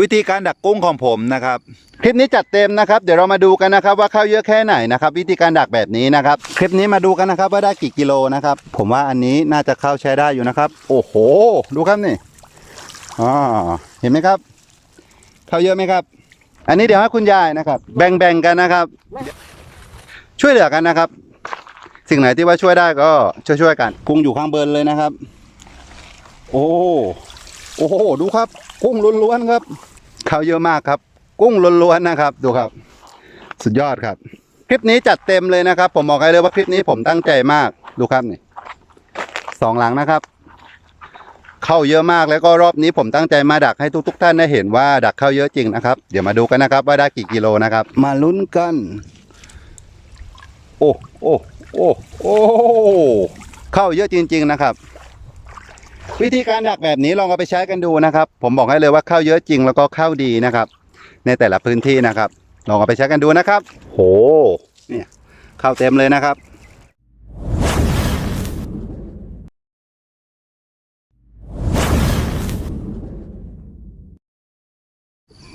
วิธีการดักกุ้งของผมนะครับ คลิปนี้จัดเต็มนะครับ เดี๋ยวเรามาดูกันนะครับ ว่าเข้าเยอะแค่ไหนนะครับ วิธีการดักแบบนี้นะครับ คลิปนี้มาดูกันนะครับ ว่าได้กี่กิโลนะครับ ผมว่าอันนี้น่าจะเข้าใช้ได้อยู่นะครับ โอ้โห ดูครับนี่อ่าเห็นไหมครับเข้าเยอะไหมครับ อันนี้เดี๋ยวให้คุณยายนะครับ แบ่งๆกันนะครับ ช่วยเหลือกันนะครับ สิ่งไหนที่ว่าช่วยได้ก็ช่วยๆกัน กุ้งอยู่ข้างเบินเลยนะครับ โอ้ โอ้โหดูครับ กุ้งล้วนๆครับเขาเยอะมากครับ กุ้งล้วนๆนะครับ ดูครับ สุดยอดครับ คลิปนี้จัดเต็มเลยนะครับ ผมบอกให้เลยว่าคลิปนี้ผมตั้งใจมากดูครับนี่สองหลังนะครับ เข้าเยอะมากแล้วก็รอบนี้ผมตั้งใจมาดักให้ทุกๆท่านได้เห็นว่าดักเข้าเยอะจริงนะครับ เดี๋ยวมาดูกันนะครับ ว่าได้กี่กิโลนะครับ มาลุ้นกัน โอ้โอ้โอ้โอ้เข้าเยอะจริง ๆ นะครับ วิธีการดักแบบนี้ลองเอาไปใช้กันดูนะครับ ผมบอกให้เลยว่าเข้าเยอะจริงแล้วก็เข้าดีนะครับ ในแต่ละพื้นที่นะครับ ลองเอาไปใช้กันดูนะครับ โหเนี่ยเข้าเต็มเลยนะครับ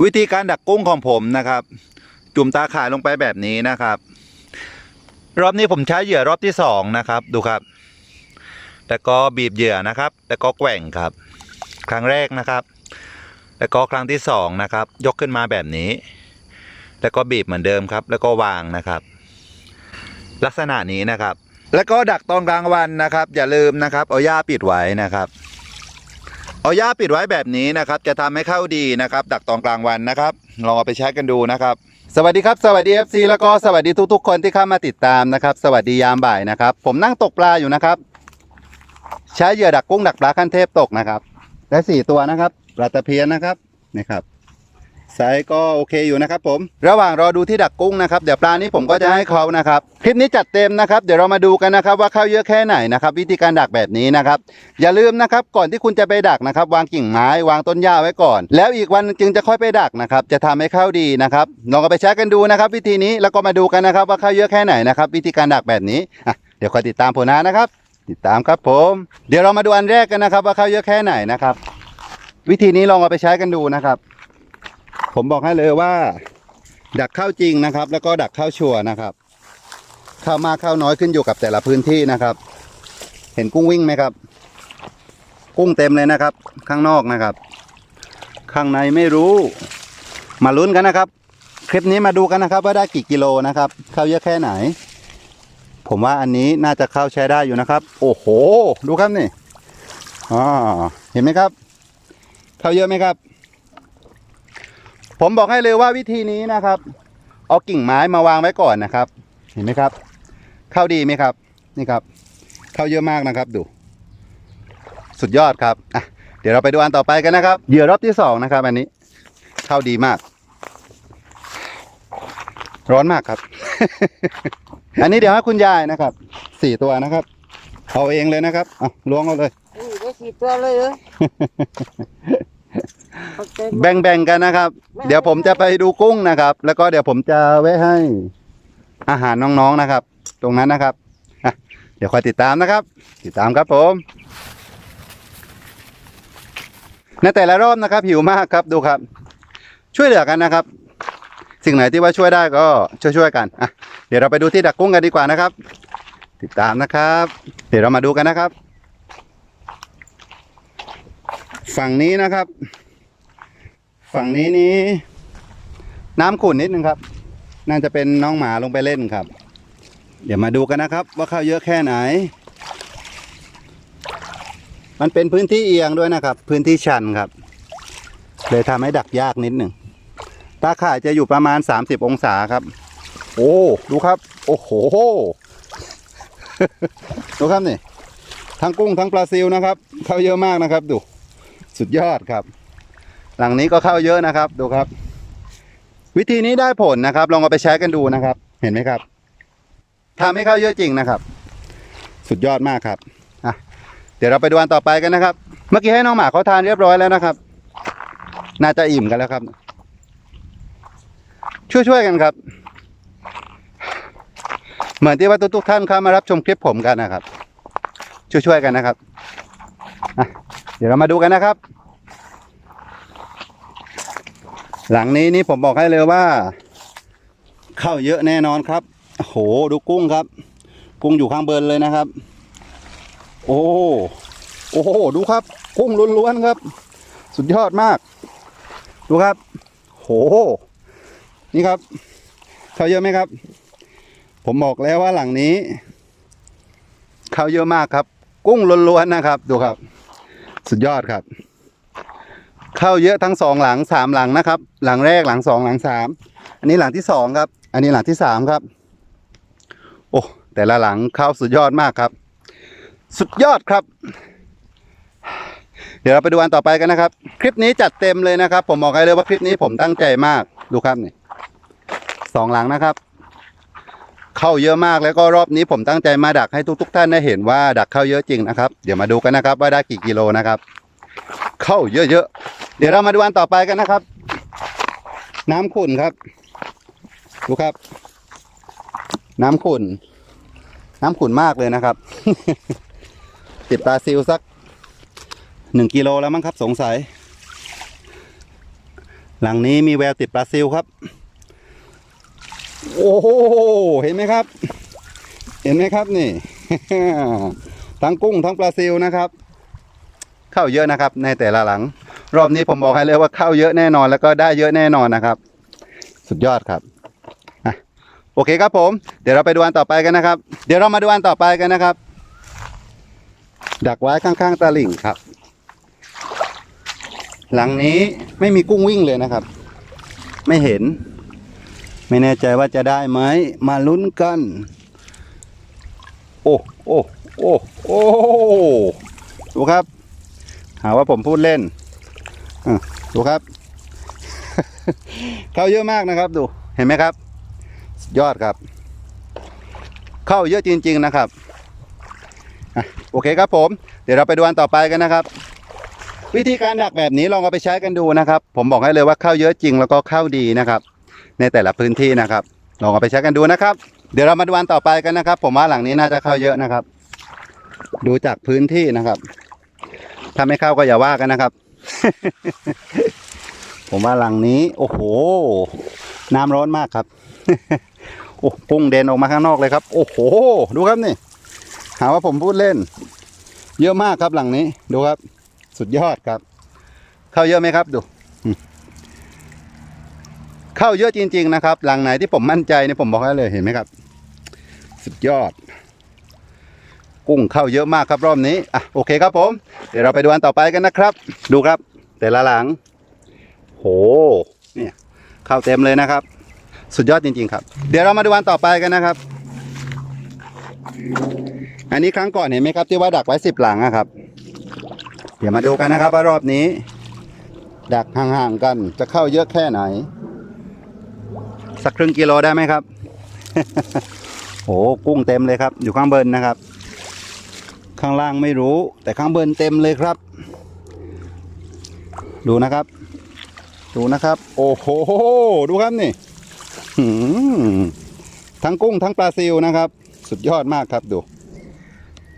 วิธีการดักกุ้งของผมนะครับ จุ่มตาข่ายลงไปแบบนี้นะครับ รอบนี้ผมใช้เหยื่อรอบที่สองนะครับ ดูครับ แล้วก็บีบเหยื่อนะครับ แล้วก็แกว่งครับ ครั้งแรกนะครับ แล้วก็ครั้งที่สองนะครับ ยกขึ้นมาแบบนี้ แล้วก็บีบเหมือนเดิมครับ แล้วก็วางนะครับ ลักษณะนี้นะครับ แล้วก็ดักตอนกลางวันนะครับ อย่าลืมนะครับ เอาหญ้าปิดไว้นะครับ เอาหญ้าปิดไว้แบบนี้นะครับ จะทำให้เข้าดีนะครับ ดักตอนกลางวันนะครับ ลองเอาไปใช้กันดูนะครับสวัสดีครับ สวัสดี FC แล้วก็สวัสดีทุกๆ คนที่เข้ามาติดตามนะครับ สวัสดียามบ่ายนะครับ ผมนั่งตกปลาอยู่นะครับ ใช้เหยื่อดักกุ้งดักปลาขั้นเทพตกนะครับ ได้สี่ตัวนะครับปลาตะเพียนนะครับนี่ครับไซส์ก็โอเคอยู่นะครับผม ระหว่างรอดูที่ดักกุ้งนะครับ เดี๋ยวปลานี้ผมก็จะให้เขานะครับ คลิปนี้จัดเต็มนะครับ เดี๋ยวเรามาดูกันนะครับ ว่าเข้าเยอะแค่ไหนนะครับ วิธีการดักแบบนี้นะครับ อย่าลืมนะครับ ก่อนที่คุณจะไปดักนะครับ วางกิ่งไม้ วางต้นหญ้าไว้ก่อน แล้วอีกวันจึงจะค่อยไปดักนะครับ จะทำให้เข้าดีนะครับ ลองเอาไปใช้กันดูนะครับ วิธีนี้แล้วก็มาดูกันนะครับ ว่าเข้าเยอะแค่ไหนนะครับ วิธีการดักแบบนี้เดี๋ยวคอยติดตามผลงานนะครับ ติดตามครับผม เดี๋ยวเรามาดูอันแรกกันนะครับ ว่าข้าวเยอะแค่ไหนนะครับ วิธีนี้ลองเอาไปใช้กันดูนะครับ ผมบอกให้เลยว่า ดักข้าวจริงนะครับ แล้วก็ดักข้าวชัวนะครับข้าวมากข้าวน้อยขึ้นอยู่กับแต่ละพื้นที่นะครับ เห็นกุ้งวิ่งไหมครับ กุ้งเต็มเลยนะครับ ข้างนอกนะครับ ข้างในไม่รู้ มาลุ้นกันนะครับ คลิปนี้มาดูกันนะครับ ว่าได้กี่กิโลนะครับข้าวเยอะแค่ไหน ผมว่าอันนี้น่าจะเข้าใช้ได้อยู่นะครับ โอ้โห ดูครับนี่อ่าเห็นไหมครับ เข้าเยอะไหมครับ ผมบอกให้เลยว่าวิธีนี้นะครับ เอากิ่งไม้มาวางไว้ก่อนนะครับ เห็นไหมครับ เข้าดีไหมครับ นี่ครับ เข้าเยอะมากนะครับ ดู สุดยอดครับอะเดี๋ยวเราไปดูอันต่อไปกันนะครับเหยื่อรอบที่สองนะครับ อันนี้ เข้าดีมาก ร้อนมากครับ อันนี้เดี๋ยวให้คุณยายนะครับสี่ตัวนะครับ เอาเองเลยนะครับเอาล้วงเอาเลย อุ้ยได้สี่ตัวเลยเหรอขอบใจมาก แบ่งๆกันนะครับเดี๋ยวผมจะไปดูกุ้งนะครับ แล้วก็เดี๋ยวผมจะไว้ให้อาหารน้องๆนะครับ ตรงนั้นนะครับอะเดี๋ยวคอยติดตามนะครับ ติดตามครับผม ในแต่ละรอบนะครับหิวมากครับดูครับ ช่วยเหลือกันนะครับ สิ่งไหนที่ว่าช่วยได้ก็ช่วยๆกันอะ เดี๋ยวเราไปดูที่ดักกุ้งกันดีกว่านะครับ ติดตามนะครับ เดี๋ยวเรามาดูกันนะครับ ฝั่งนี้นะครับ ฝั่งนี้นี้น้ำขุ่นนิดนึงครับ น่าจะเป็นน้องหมาลงไปเล่นครับ เดี๋ยวมาดูกันนะครับ ว่าเข้าเยอะแค่ไหน มันเป็นพื้นที่เอียงด้วยนะครับ พื้นที่ชันครับ เลยทำให้ดักยากนิดหนึ่งตาข่ายจะอยู่ประมาณ 30 องศาครับ โอ้ดูครับ โอ้โหดูครับนี่ทั้งกุ้งทั้งปลาซิวนะครับ เข้าเยอะมากนะครับ ดู สุดยอดครับ หลังนี้ก็เข้าเยอะนะครับ ดูครับ วิธีนี้ได้ผลนะครับ ลองเอาไปใช้กันดูนะครับ เห็นไหมครับทำให้เข้าเยอะจริงนะครับ สุดยอดมากครับอะเดี๋ยวเราไปดูอันต่อไปกันนะครับ เมื่อกี้ให้น้องหมาเขาทานเรียบร้อยแล้วนะครับ น่าจะอิ่มกันแล้วครับ ช่วยๆกันครับ เหมือนที่ว่าทุกๆท่านเข้ามารับชมคลิปผมกันนะครับ ช่วยๆกันนะครับเดี๋ยวเรามาดูกันนะครับ หลังนี้นี่ผมบอกให้เลยว่า เข้าเยอะแน่นอนครับโอ้โหดูกุ้งครับ กุ้งอยู่ข้างเบินเลยนะครับ โอ้โอ้โหดูครับ กุ้งล้วนๆครับ สุดยอดมาก ดูครับ โห นี่ครับ เข้าเยอะไหมครับ ผมบอกแล้วว่าหลังนี้เข้าเยอะมากครับ กุ้งล้วนๆนะครับ ดูครับ สุดยอดครับเข้าเยอะทั้งสองหลังสามหลังนะครับ หลังแรกหลังสองหลังสามอันนี้หลังที่สองครับ อันนี้หลังที่สามครับ โอ้แต่ละหลังเข้าสุดยอดมากครับ สุดยอดครับ เดี๋ยวเราไปดูอันต่อไปกันนะครับ คลิปนี้จัดเต็มเลยนะครับ ผมบอกให้เลยว่าคลิปนี้ผมตั้งใจมากดูครับนี่สองหลังนะครับ เข้าเยอะมากแล้วก็รอบนี้ผมตั้งใจมาดักให้ทุก ๆ ท่านได้เห็นว่าดักเข้าเยอะจริงนะครับ เดี๋ยวมาดูกันนะครับว่าได้กี่กิโลนะครับ เข้าเยอะๆเดี๋ยวเรามาดูอันต่อไปกันนะครับ น้ำขุ่นครับดูครับ น้ำขุ่น น้ำขุ่นมากเลยนะครับติดปลาซิลสักหนึ่งกิโลแล้วมั้งครับ สงสัย หลังนี้มีแววติดปลาซิลครับ โอ้โหเห็นไหมครับ เห็นไหมครับนี่ ทั้งกุ้งทั้งปลาซิลนะครับ เข้าเยอะนะครับ ในแต่ละหลัง รอบนี้ผมบอกให้เลยว่าเข้าเยอะแน่นอนแล้วก็ได้เยอะแน่นอนนะครับ สุดยอดครับโอเคครับผม เดี๋ยวเราไปดูอันต่อไปกันนะครับ เดี๋ยวเรามาดูอันต่อไปกันนะครับ ดักไว้ข้างๆตาลิ่งครับ หลังนี้ไม่มีกุ้งวิ่งเลยนะครับ ไม่เห็น ไม่แน่ใจว่าจะได้ไหมมาลุ้นกัน โอ้โอ้โอ้โอ้ดูครับ หาว่าผมพูดเล่นอะดูครับ เข้าเยอะมากนะครับดูเห็นไหมครับ ยอดครับ เข้าเยอะจริง ๆนะครับอโอเคครับผม เดี๋ยวเราไปดูอันต่อไปกันนะครับ วิธีการดักแบบนี้ลองเอาไปใช้กันดูนะครับ ผมบอกให้เลยว่าเข้าเยอะจริงแล้วก็เข้าดีนะครับ ในแต่ละพื้นที่นะครับ ลองเอาไปใช้กันดูนะครับ เดี๋ยวเรามาดูอันต่อไปกันนะครับ ผมว่าหลังนี้น่าจะเข้าเยอะนะครับ ดูจากพื้นที่นะครับ ถ้าไม่เข้าก็อย่าว่ากันนะครับ ผมว่าหลังนี้ โอ้โห น้ำร้อนมากครับโอ้กุ้งเด่นออกมาข้างนอกเลยครับ โอ้โห ดูครับนี่ หาว่าผมพูดเล่น เยอะมากครับหลังนี้ ดูครับ สุดยอดครับ เข้าเยอะไหมครับดู เข้าเยอะจริง ๆ นะครับ หลังไหนที่ผมมั่นใจเนี่ยผมบอกให้เลยเห็นไหมครับ สุดยอด กุ้งเข้าเยอะมากครับรอบนี้อะโอเคครับผม เดี๋ยวเราไปดูอันต่อไปกันนะครับ ดูครับ แต่ละหลัง โหเนี่ยเข้าเต็มเลยนะครับ สุดยอดจริง ๆ ครับ เดี๋ยวเรามาดูอันต่อไปกันนะครับ อันนี้ครั้งก่อนเห็นไหมครับ ที่ว่าดักไว้สิบหลังอะครับ เดี๋ยวมาดูกันนะครับว่ารอบนี้ ดักห่างๆกันจะเข้าเยอะแค่ไหน สักครึ่งกิโลได้ไหมครับโหกุ้งเต็มเลยครับ อยู่ข้างบนนะครับ ข้างล่างไม่รู้ แต่ข้างบนเต็มเลยครับ ดูนะครับ ดูนะครับ โอ้โหดูครับนี่ทั้งกุ้งทั้งปลาซิวนะครับ สุดยอดมากครับดู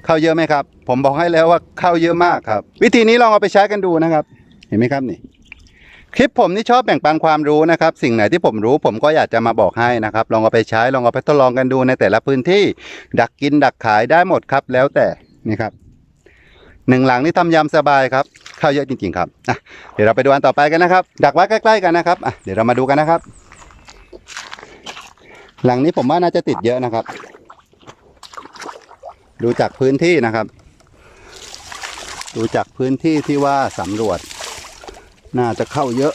เข้าเยอะไหมครับ ผมบอกให้แล้วว่าเข้าเยอะมากครับ วิธีนี้ลองเอาไปใช้กันดูนะครับ เห็นไหมครับนี่ คลิปผมนี่ชอบแบ่งปันความรู้นะครับ สิ่งไหนที่ผมรู้ผมก็อยากจะมาบอกให้นะครับ ลองเอาไปใช้ลองเอาไปทดลองกันดูในแต่ละพื้นที่ ดักกินดักขายได้หมดครับ แล้วแต่นี่ครับหนึ่งหลังนี่ทำยำสบายครับข้าวเยอะจริงๆครับอะเดี๋ยวเราไปดูอันต่อไปกันนะครับ ดักไว้ใกล้ ๆ กันนะครับอะเดี๋ยวเรามาดูกันนะครับ หลังนี้ผมว่าน่าจะติดเยอะนะครับ ดูจากพื้นที่นะครับ ดูจากพื้นที่ที่ว่าสำรวจ น่าจะเข้าเยอะ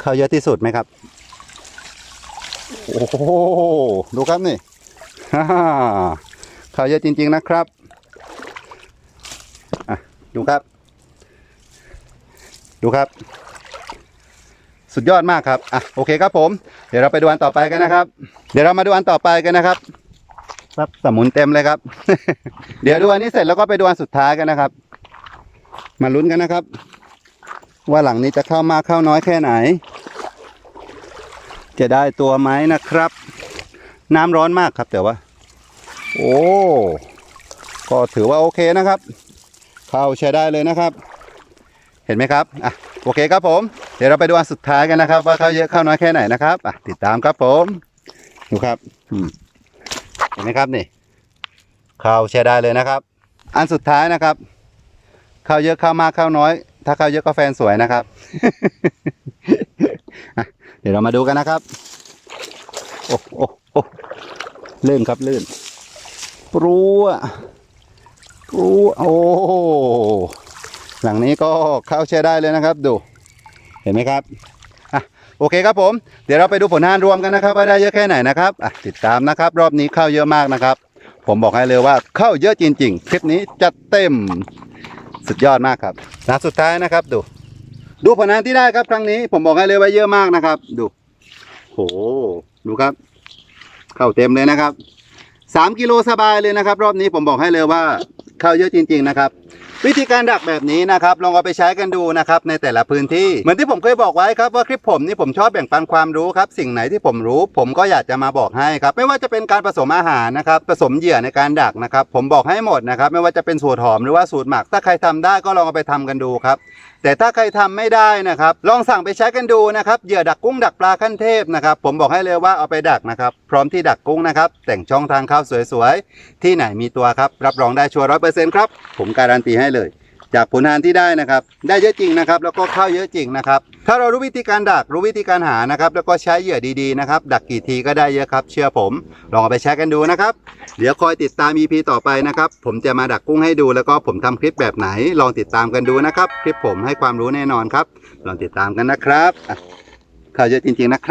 เข้าเยอะที่สุดไหมครับ โอ้โหดูครับนี่ฮ่าเข้าเยอะจริง ๆนะครับอะดูครับ ดูครับ สุดยอดมากครับอะโอเคครับผม เดี๋ยวเราไปดูอันต่อไปกันนะครับ เดี๋ยวเรามาดูอันต่อไปกันนะครับครับสมุนเต็มเลยครับ เดี๋ยวดูอันนี้เสร็จแล้วก็ไปดูอันสุดท้ายกันนะครับ มาลุ้นกันนะครับ ว่าหลังนี้จะเข้ามากเข้าน้อยแค่ไหน จะได้ตัวไหมนะครับ น้ำร้อนมากครับแต่ว่า โอ้ก็ถือว่าโอเคนะครับ เข้าใช้ได้เลยนะครับ เห็นไหมครับอะโอเคครับผม เดี๋ยวเราไปดูอันสุดท้ายกันนะครับ ว่าเข้าเยอะเข้าน้อยแค่ไหนนะครับอะติดตามครับผมดูครับเห็นไหมครับนี่เข้าใช้ได้เลยนะครับ อันสุดท้ายนะครับ ข้าเยอะเข้ามากข้าน้อย ถ้าข้าเยอะก็แฟนสวยนะครับ เดี๋ยวเรามาดูกันนะครับ โอ้โอ้โอ้ลื่นครับลื่นปรัวปรัวโอ้หลังนี้ก็เข้าใช้ได้เลยนะครับ ดู เห็นไหมครับอะโอเคครับผม เดี๋ยวเราไปดูผลงานรวมกันนะครับ ว่าได้เยอะแค่ไหนนะครับอะติดตามนะครับ รอบนี้เข้าเยอะมากนะครับ ผมบอกให้เลยว่าเข้าเยอะจริง ๆ คลิปนี้จัดเต็ม สุดยอดมากครับนัดสุดท้ายนะครับ ดู ดูผลงานที่ได้ครับครั้งนี้ผมบอกให้เลยว่าเยอะมากนะครับ ดูโหดูครับ เข้าเต็มเลยนะครับสามกิโลสบายเลยนะครับ รอบนี้ผมบอกให้เลยว่า เข้าเยอะจริง ๆ นะครับ วิธีการดักแบบนี้นะครับลองเอาไปใช้กันดูนะครับในแต่ละพื้นที่เหมือนที่ผมเคยบอกไว้ครับว่าคลิปผมนี่ผมชอบแบ่งปันความรู้ครับสิ่งไหนที่ผมรู้ผมก็อยากจะมาบอกให้ครับไม่ว่าจะเป็นการผสมอาหารนะครับผสมเหยื่อในการดักนะครับผมบอกให้หมดนะครับไม่ว่าจะเป็นสูตรหอมหรือว่าสูตรหมัก ถ้าใครทำได้ก็ลองเอาไปทำกันดูครับแต่ถ้าใครทำไม่ได้นะครับลองสั่งไปใช้กันดูนะครับเหยื่อดักกุ้งดักปลาขั้นเทพนะครับผมบอกให้เลยว่าเอาไปดักนะครับพร้อมที่ดักกุ้งนะครับแต่งช่องทางเข้าสวยๆที่ไหนมีตัวครับรับรองได้ชัวร์ร้อยเปอร์เซ็นต์ครับผมการันตีให้เลย จากผลงานที่ได้นะครับ ได้เยอะจริงนะครับ แล้วก็ข้าวเยอะจริงนะครับ ถ้าเรารู้วิธีการดักรู้วิธีการหานะครับ แล้วก็ใช้เหยื่อดีๆนะครับ ดักกี่ทีก็ได้เยอะครับ เชื่อผม ลองเอาไปใช้กันดูนะครับ เดี๋ยวคอยติดตาม EP ต่อไปนะครับ ผมจะมาดักกุ้งให้ดู แล้วก็ผมทำคลิปแบบไหน ลองติดตามกันดูนะครับ คลิปผมให้ความรู้แน่นอนครับ ลองติดตามกันนะครับเข้าเยอะจริงๆนะครับ